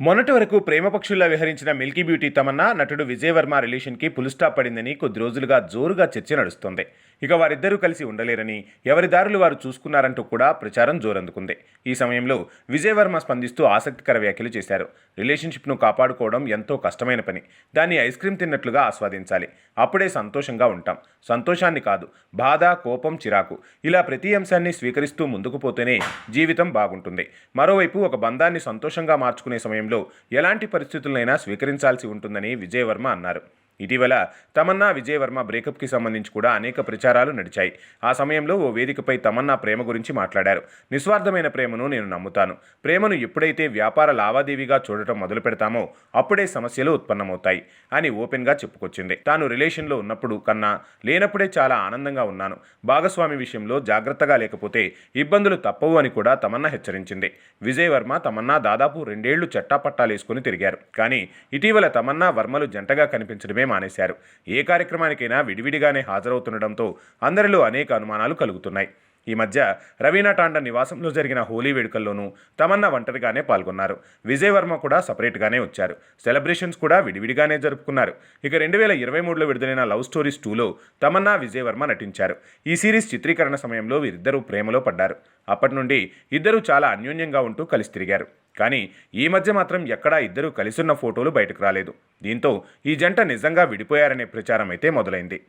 మొన్నటి వరకు ప్రేమపక్షుల్లా విహరించిన మిల్కీ బ్యూటీ తమన్నా నటుడు విజయవర్మ రిలేషన్కి పులుస్టాప్ పడిందని కొద్ది రోజులుగా జోరుగా చర్చ నడుస్తోంది. ఇక వారిద్దరూ కలిసి ఉండలేరని ఎవరి దారులు వారు చూసుకున్నారంటూ కూడా ప్రచారం జోరందుకుంది. ఈ సమయంలో విజయవర్మ స్పందిస్తూ ఆసక్తికర వ్యాఖ్యలు చేశారు. రిలేషన్షిప్ను కాపాడుకోవడం ఎంతో కష్టమైన పని. దాన్ని ఐస్ క్రీమ్ తిన్నట్లుగా ఆస్వాదించాలి. అప్పుడే సంతోషంగా ఉంటాం. సంతోషాన్ని కాదు బాధ కోపం చిరాకు. ఇలా ప్రతి అంశాన్ని స్వీకరిస్తూ ముందుకు పోతేనే జీవితం బాగుంటుంది. మరోవైపు ఒక బంధాన్ని సంతోషంగా మార్చుకునే సమయం టైంలో ఎలాంటి పరిస్థితులనైనా స్వీకరించాల్సి ఉంటుందని విజయవర్మ అన్నారు. ఇటీవల తమన్నా విజయవర్మ బ్రేకప్కి సంబంధించి కూడా అనేక ప్రచారాలు నడిచాయి. ఆ సమయంలో ఓ వేదికపై తమన్నా ప్రేమ గురించి మాట్లాడారు. నిస్వార్థమైన ప్రేమను నేను నమ్ముతాను. ప్రేమను ఎప్పుడైతే వ్యాపార లావాదేవీగా చూడటం మొదలు పెడతామో అప్పుడే సమస్యలు ఉత్పన్నమవుతాయి అని ఓపెన్గా చెప్పుకొచ్చింది. తాను రిలేషన్లో ఉన్నప్పుడు కన్నా లేనప్పుడే చాలా ఆనందంగా ఉన్నాను. భాగస్వామి విషయంలో జాగ్రత్తగా లేకపోతే ఇబ్బందులు తప్పవు అని కూడా తమన్నా హెచ్చరించింది. విజయవర్మ తమన్నా దాదాపు రెండేళ్ళు చట్టాపట్టాలేసుకుని తిరిగారు. కానీ ఇటీవల తమన్నా వర్మలు జంటగా కనిపించడమే మానేశారు. ఏ కార్యక్రమానికైనా విడివిడిగానే హాజరవుతుండటంతో అందరిలో అనేక అనుమానాలు కలుగుతున్నాయి. ఈ మధ్య రవీనా టాండన్ నివాసంలో జరిగిన హోలీ వేడుకల్లోనూ తమన్నా ఒంటరిగానే పాల్గొన్నారు. విజయ్ వర్మ కూడా సపరేట్గానే వచ్చారు. సెలబ్రేషన్స్ కూడా విడివిడిగానే జరుపుకున్నారు. ఇక రెండు వేల ఇరవై మూడులో విడుదలైన లవ్ స్టోరీస్ టూలో తమన్నా విజయ్ వర్మ నటించారు. ఈ సిరీస్ చిత్రీకరణ సమయంలో వీరిద్దరూ ప్రేమలో పడ్డారు. అప్పటి నుండి ఇద్దరూ చాలా అన్యోన్యంగా ఉంటూ కలిసి తిరిగారు. కానీ ఈ మధ్య మాత్రం ఎక్కడా ఇద్దరూ కలిసున్న ఫోటోలు బయటకు రాలేదు. దీంతో ఈ జంట నిజంగా విడిపోయారనే ప్రచారం అయితే మొదలైంది.